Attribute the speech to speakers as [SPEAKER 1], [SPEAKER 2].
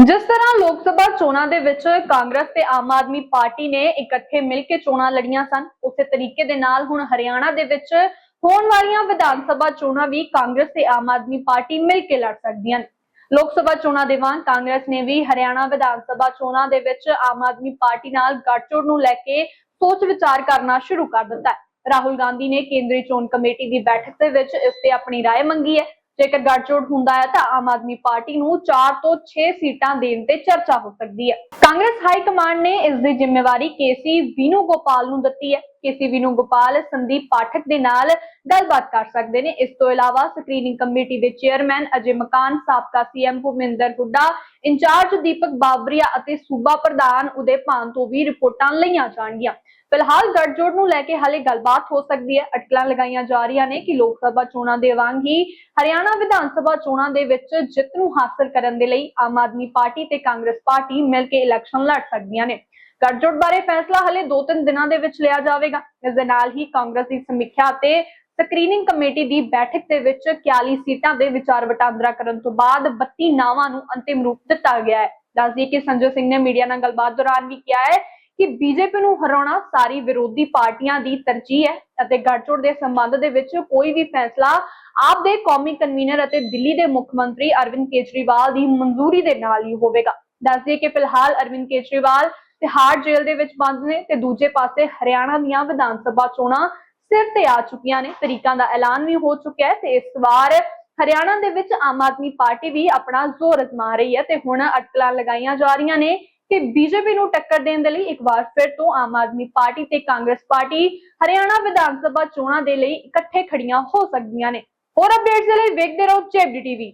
[SPEAKER 1] ਜਿਸ ਤਰ੍ਹਾਂ ਲੋਕ ਸਭਾ ਚੋਣਾਂ ਦੇ ਵਿੱਚ ਕਾਂਗਰਸ ਤੇ ਆਮ ਆਦਮੀ ਪਾਰਟੀ ਨੇ ਇਕੱਠੇ ਮਿਲ ਕੇ ਚੋਣਾਂ ਲੜੀਆਂ ਸਨ ਉਸੇ ਤਰੀਕੇ ਦੇ ਨਾਲ ਹੁਣ ਹਰਿਆਣਾ ਦੇ ਵਿੱਚ ਹੋਣ ਵਾਲੀਆਂ ਵਿਧਾਨ ਸਭਾ ਚੋਣਾਂ ਵੀ ਕਾਂਗਰਸ ਤੇ ਆਮ ਆਦਮੀ ਪਾਰਟੀ ਮਿਲ ਕੇ ਲੜ ਸਕਦੀਆਂ ਨੇ ਲੋਕ ਸਭਾ ਚੋਣਾਂ ਦੇ ਵਾਂਗ ਕਾਂਗਰਸ ਨੇ ਵੀ ਹਰਿਆਣਾ ਵਿਧਾਨ ਸਭਾ ਚੋਣਾਂ ਦੇ ਵਿੱਚ ਆਮ ਆਦਮੀ ਪਾਰਟੀ ਨਾਲ ਗੱਠਜੋੜ ਨੂੰ ਲੈ ਕੇ ਸੋਚ ਵਿਚਾਰ ਕਰਨਾ ਸ਼ੁਰੂ ਕਰ ਦਿੱਤਾ ਹੈ ਰਾਹੁਲ ਗਾਂਧੀ ਨੇ ਕੇਂਦਰੀ ਚੋਣ ਕਮੇਟੀ ਦੀ ਬੈਠਕ ਦੇ ਵਿੱਚ ਇਸ ਤੇ ਆਪਣੀ رائے ਮੰਗੀ ਹੈ ਜੇਕਰ ਗੱਠਜੋੜ ਹੁੰਦਾ ਹੈ ਤਾਂ ਆਮ ਆਦਮੀ ਪਾਰਟੀ ਨੂੰ 4 ਤੋਂ 6 ਸੀਟਾਂ ਦੇਣ ਤੇ ਚਰਚਾ ਹੋ ਸਕਦੀ ਹੈ। ਕਾਂਗਰਸ ਹਾਈ ਕਮਾਂਡ ਨੇ ਇਸ ਦੀ ਜ਼ਿੰਮੇਵਾਰੀ ਕੇਸੀ ਵੀਨੂ ਗੋਪਾਲ ਨੂੰ ਦਿੱਤੀ ਹੈ। ਕੇਸੀ ਵੀਨੂ ਗੋਪਾਲ, ਸੰਦੀਪ ਪਾਠਕ ਦੇ ਨਾਲ ਗੱਲਬਾਤ ਕਰ ਸਕਦੇ ਨੇ। ਇਸ ਤੋਂ ਇਲਾਵਾ ਸਕਰੀਨਿੰਗ ਕਮੇਟੀ ਦੇ ਚੇਅਰਮੈਨ ਅਜੇ ਮਕਾਨ ਸਾਬਕਾ CM Bhupinder Hooda, in charge Deepak Babaria ਅਤੇ ਸੂਬਾ ਪ੍ਰਧਾਨ ਉਦੇ ਭਾਨ ਤੋਂ ਵੀ ਰਿਪੋਰਟਾਂ ਲਈਆਂ ਜਾਣਗੀਆਂ। ਫਿਲਹਾਲ ਗੱਠਜੋੜ ਨੂੰ ਲੈ ਕੇ ਹਾਲੇ ਗੱਲਬਾਤ ਹੋ ਸਕਦੀ ਹੈ। ਅਟਕਲਾਂ ਲਗਾਈਆਂ ਜਾ ਰਹੀਆਂ ਨੇ ਕਿ ਲੋਕ ਸਭਾ ਚੋਣਾਂ ਦੇ ਵਾਂਗ ਹੀ ਹਰਿਆਣਾ ਵਿਧਾਨ ਸਭਾ ਚੋਣਾਂ ਦੇ ਵਿੱਚ ਜਿੱਤ ਨੂੰ ਹਾਸਲ ਕਰਨ ਦੇ ਲਈ ਆਮ ਆਦਮੀ ਪਾਰਟੀ ਤੇ ਕਾਂਗਰਸ ਪਾਰਟੀ ਮਿਲ ਕੇ ਇਲੈਕਸ਼ਨ ਲੜ ਸਕਦੀਆਂ ਨੇ। ਗਠਜੋੜ ਬਾਰੇ ਫੈਸਲਾ ਹਲੇ 2-3 ਦਿਨਾਂ ਦੇ ਵਿੱਚ ਲਿਆ ਜਾਵੇਗਾ। ਇਸ ਦੇ ਨਾਲ ਹੀ ਕਾਂਗਰਸ ਦੀ ਸਮੀਖਿਆ ਅਤੇ ਸਕਰੀਨਿੰਗ ਕਮੇਟੀ ਦੀ ਬੈਠਕ ਦੇ ਵਿੱਚ 41 ਸੀਟਾਂ ਦੇ ਵਿਚਾਰ ਵਟਾਂਦਰਾ ਕਰਨ ਤੋਂ ਬਾਅਦ 32 ਨਾਵਾਂ ਨੂੰ ਅੰਤਿਮ ਰੂਪ ਦਿੱਤਾ ਗਿਆ ਹੈ। ਦੱਸਦੀ ਕਿ ਸੰਜੇ ਸਿੰਘ ਨੇ ਮੀਡੀਆ ਨਾਲ ਗੱਲਬਾਤ ਦੌਰਾਨ ਵੀ ਕਿਹਾ ਹੈ ਕਿ ਬੀਜੇਪੀ ਨੂੰ ਹਰਾਉਣਾ ਸਾਰੀ ਵਿਰੋਧੀ ਪਾਰਟੀਆਂ ਦੀ ਤਰਜੀਹ ਹੈ ਅਤੇ ਗੱਠਜੋੜ ਦੇ ਸੰਬੰਧ ਦੇ ਵਿੱਚ ਕੋਈ ਵੀ ਫੈਸਲਾ ਆਪ ਦੇ ਕੌਮੀ ਕਨਵੀਨਰ ਅਤੇ ਦਿੱਲੀ ਦੇ ਮੁੱਖ ਮੰਤਰੀ ਅਰਵਿੰਦ ਕੇਜਰੀਵਾਲ ਦੀ ਮਨਜ਼ੂਰੀ ਦੇ ਨਾਲ ਹੀ ਹੋਵੇਗਾ। ਦੱਸਦੀ ਕਿ ਫਿਲਹਾਲ ਅਰਵਿੰਦ ਕੇਜਰੀਵਾਲ ਤਿਹਾੜ ਜੇਲ੍ਹ ਦੇ ਵਿੱਚ ਬੰਦ ਨੇ ਤੇ ਦੂਜੇ ਪਾਸੇ ਹਰਿਆਣਾ ਦੀਆਂ ਵਿਧਾਨ ਸਭਾ ਚੋਣਾਂ ਸਿਰ ਤੇ ਆ ਚੁੱਕੀਆਂ ਨੇ। ਤਰੀਕਾਂ ਦਾ ਐਲਾਨ ਵੀ ਹੋ ਚੁੱਕਿਆ ਹੈ ਤੇ ਇਸ ਵਾਰ ਹਰਿਆਣਾ ਦੇ ਵਿੱਚ ਆਮ ਆਦਮੀ ਪਾਰਟੀ ਵੀ ਆਪਣਾ ਜ਼ੋਰ ਅਜ਼ਮਾ ਰਹੀ ਹੈ ਤੇ ਹੁਣ ਅਟਕਲਾਂ ਲਗਾਈਆਂ ਜਾ ਰਹੀਆਂ ਨੇ ਕਿ ਬੀਜੇਪੀ ਨੂੰ ਟੱਕਰ ਦੇਣ ਦੇ ਲਈ ਇੱਕ ਵਾਰ ਫਿਰ ਤੋਂ ਆਮ ਆਦਮੀ ਪਾਰਟੀ ਤੇ ਕਾਂਗਰਸ ਪਾਰਟੀ ਹਰਿਆਣਾ ਵਿਧਾਨ ਸਭਾ ਚੋਣਾਂ ਦੇ ਲਈ ਇਕੱਠੇ ਖੜੀਆਂ ਹੋ ਸਕਦੀਆਂ ਨੇ। ਹੋਰ ਅਪਡੇਟਸ ਦੇ ਲਈ ਵੇਖਦੇ ਰਹੋ ਚੇਬਡੀ ਟੀਵੀ।